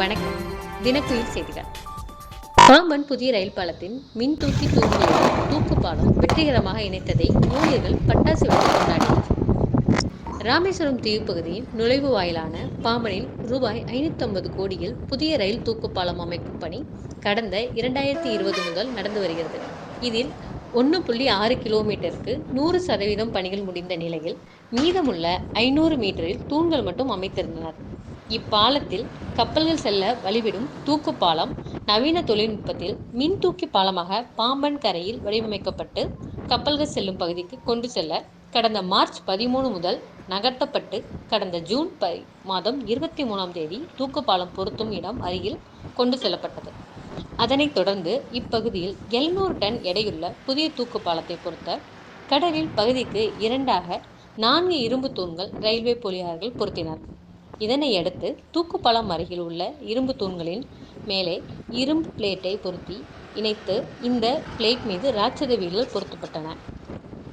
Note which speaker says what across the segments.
Speaker 1: வணக்கம். தினக்குயில் செய்திகள். பாம்பன் புதிய ரயில் பாலத்தின் மின் தூக்கி தூண்களுடன் தூக்கு பாலம் வெற்றிகரமாக இணைத்ததை ஊழியர்கள் பட்டாசு வெடித்து கொண்டாடினர். ராமேஸ்வரம் தீவு பகுதியின் நுழைவு வாயிலான பாம்பனில் ரூபாய் ஐநூற்றம்பது கோடியில் புதிய ரயில் தூக்கு பாலம் அமைக்கும் பணி கடந்த இரண்டாயிரத்தி இருபது முதல் நடந்து வருகிறது. இதில் ஒன்று புள்ளி ஆறு கிலோமீட்டருக்கு நூறு சதவீதம் பணிகள் முடிந்த நிலையில் மீதமுள்ள ஐநூறு மீட்டரில் தூண்கள் மட்டும் அமைத்திருந்தனர். இப்பாலத்தில் கப்பல்கள் செல்ல வழிவிடும் தூக்கு பாலம் நவீன தொழில்நுட்பத்தில் மின் தூக்கி பாலமாக பாம்பன் கரையில் வடிவமைக்கப்பட்டு கப்பல்கள் செல்லும் பகுதிக்கு கொண்டு செல்ல கடந்த மார்ச் பதிமூணு முதல் நகர்த்தப்பட்டு கடந்த ஜூன் ப மாதம் இருபத்தி மூணாம் தேதி தூக்கு பாலம் பொருத்தும் இடம் அருகில் கொண்டு செல்லப்பட்டது. அதனைத் தொடர்ந்து இப்பகுதியில் எழுநூறு டன் எடையுள்ள புதிய தூக்கு பாலத்தை பொருத்த கடலில் பகுதிக்கு இரண்டாக நான்கு இரும்பு தூண்கள் ரயில்வே போலியாளர்கள் பொருத்தினர். இதனையடுத்து தூக்குப்பழம் தூக்குப்பாலம் அருகில் உள்ள இரும்பு தூண்களின் மேலே இரும்பு பிளேட்டை பொருத்தி இணைத்து இந்த பிளேட் மீது ராட்சத வீல்கள் பொருத்தப்பட்டன.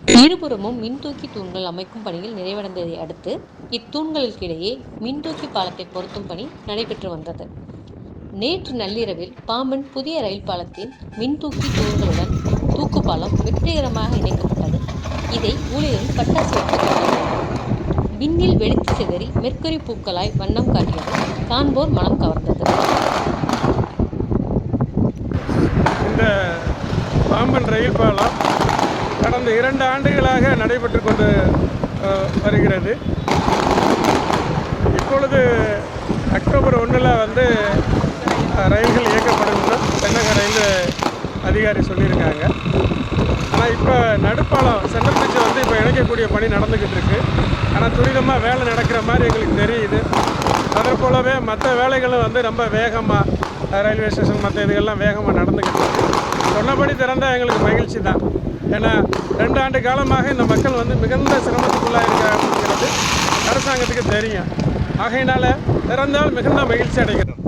Speaker 1: இருபுறமும் மின்தூக்கி தூண்கள் அமைக்கும் பணியில் நிறைவடைந்ததை அடுத்து இத்தூண்களுக்கிடையே மின்தூக்கி பாலத்தை பொருத்தும் பணி நடைபெற்று வந்தது. நேற்று நள்ளிரவில் பாம்பன் புதிய ரயில் பாலத்தின் மின்தூக்கி தூண்களுடன் தூக்கு பாலம் வெற்றிகரமாக இணைக்கப்பட்டது. இதை ஊழியர்கள் பட்டாசு விண்ணில் வெடித்து சிதறி மெர்க்குரி பூக்களாய் வண்ணம் காட்டியது காண்போர் மனம் கவர்ந்தது.
Speaker 2: இந்த பாம்பன் ரயில் பாலம் கடந்த இரண்டு ஆண்டுகளாக நடைபெற்று கொண்டு வருகிறது. இப்பொழுது அக்டோபர் ஒன்றில் வந்து ரயில்கள் இயக்கப்படும் தென்னக ரயில் அதிகாரி சொல்லியிருக்காங்க. ஆனால் இப்போ நடுப்பாலம் சென்ட்ரல் பிரிட்ஜை வந்து இப்போ இணைக்கக்கூடிய பணி நடந்துக்கிட்டு இருக்குது ஆனால் துரிதமாக வேலை நடக்கிற மாதிரி எங்களுக்கு தெரியுது. அதே போலவே மற்ற வேலைகளும் வந்து ரொம்ப வேகமாக ரயில்வே ஸ்டேஷன் மற்ற இதுகள்லாம் வேகமாக நடந்துக்கிட்டு சொன்னபடி திறந்தால் எங்களுக்கு மகிழ்ச்சி தான். ஏன்னா ரெண்டு ஆண்டு காலமாக இந்த மக்கள் வந்து மிகுந்த சிரமத்துக்குள்ளாக இருக்காங்கிறது அரசாங்கத்துக்கு தெரியும். ஆகையினால் திறந்தால் மிகுந்த மகிழ்ச்சி அடைகிறோம்.